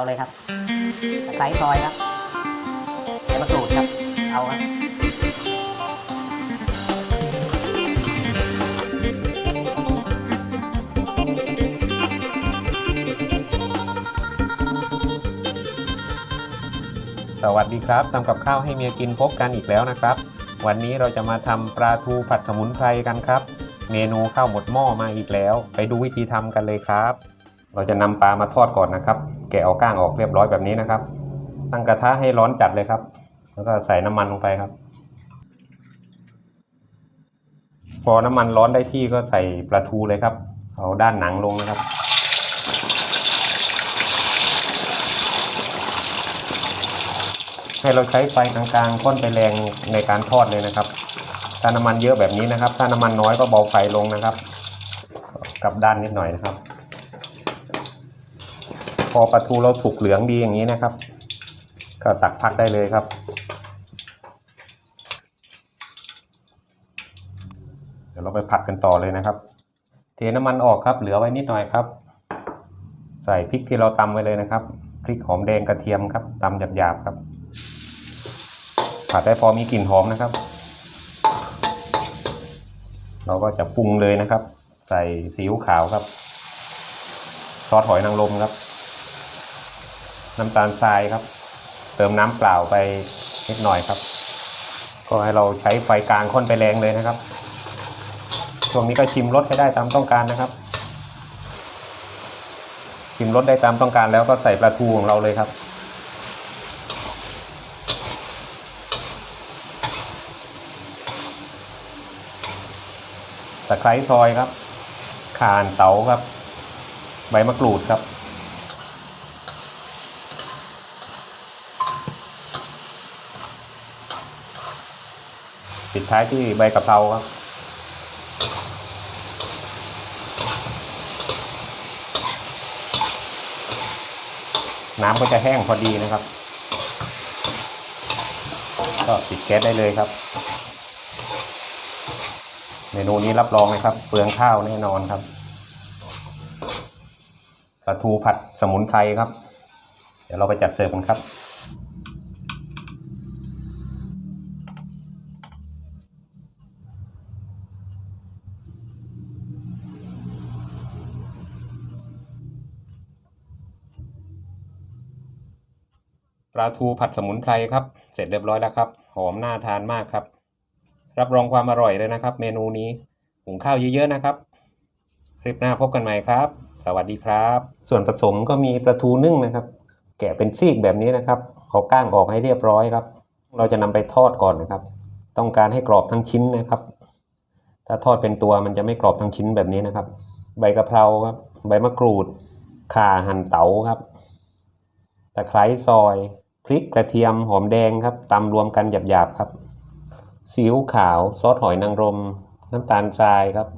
เราเลยครับตะไคร้ซอยครับใบมะกรูดครับ เอาครับสวัสดีครับทำกับข้าวให้เมียกินพบกันอีกแล้วนะครับ วันนี้เราจะมาทำปลาทูผัดสมุนไพรกันครับ เมนูข้าวหมดหม้อมาอีกแล้ว ไปดูวิธีทำกันเลยครับ เราจะนำปลามาทอดก่อนนะครับ แกะเอาก้างออกเรียบร้อยแบบนี้นะครับ ตั้งกระทะให้ร้อนจัดเลยครับ แล้วก็ใส่น้ำมันลงไปครับ พอน้ำมันร้อนได้ที่ก็ใส่ปลาทูเลยครับ เอาด้านหนังลงนะครับให้เราใช้ไฟกลางๆค่อนไปแรงในการทอดเลยนะครับ ถ้าน้ำมันเยอะแบบนี้นะครับ ถ้าน้ำมันน้อยก็เบาไฟลงนะครับกลับด้านนิดหน่อยนะครับ พอปลาทูเราสุกเหลืองดีอย่างนี้นะครับ ก็ตักพักได้เลยครับเดี๋ยวเราไปผัดกันต่อเลยนะครับ เทน้ำมันออกครับ เหลือไว้นิดหน่อยครับ ใส่พริกที่เราตำไว้เลยนะครับพริกหอมแดงกระเทียมครับตำหยาบๆครับ ผัดได้พอมีกลิ่นหอมนะครับ เราก็จะปรุงเลยนะครับ ใส่ซีอิ๊วขาวครับ ซอสหอยนางรมครับ น้ำตาลทรายครับ เติมน้ำเปล่าไปนิดหน่อยครับ ก็ให้เราใช้ไฟกลางค่อนไปแรงเลยนะครับ ช่วงนี้ก็ชิมรสให้ได้ตามต้องการนะครับ ชิมรสได้ตามต้องการแล้วก็ใส่ปลาทูของเราเลยครับตะไคร้ซอยครับข่านเต๋าครับ ใบมะกรูดครับ ปิดท้ายที่ใบกะเพราครับ น้ำก็จะแห้งพอดีนะครับ ก็ปิดแก๊สได้เลยครับ เมนูนี้รับรองนะครับ เปลืองข้าวแน่นอนครับปลาทูผัดสมุนไพรครับ เดี๋ยวเราไปจัดเสิร์ฟกันครับ ปลาทูผัดสมุนไพรครับ เสร็จเรียบร้อยแล้วครับ หอมน่าทานมากครับ รับรองความอร่อยเลยนะครับ เมนูนี้หุงข้าวเยอะๆนะครับ คลิปหน้าพบกันใหม่ครับ สวัสดีครับ ส่วนผสมก็มีปลาทูนึ่งนะครับ แกะเป็นซีกแบบนี้นะครับเอาก้างออกให้เรียบร้อยครับ เราจะนำไปทอดก่อนนะครับ ต้องการให้กรอบทั้งชิ้นนะครับ ถ้าทอดเป็นตัวมันจะไม่กรอบทั้งชิ้นแบบนี้นะครับ ใบกะเพราครับ ใบมะกรูดข่าหั่นเต๋าครับตะไคร้ซอย ริกกระเทียมหอมแดงครับตำรวมกันหยาบๆครับซีอิ๊วขาวซอสหอยนางรมน้ำตาลทรายครับ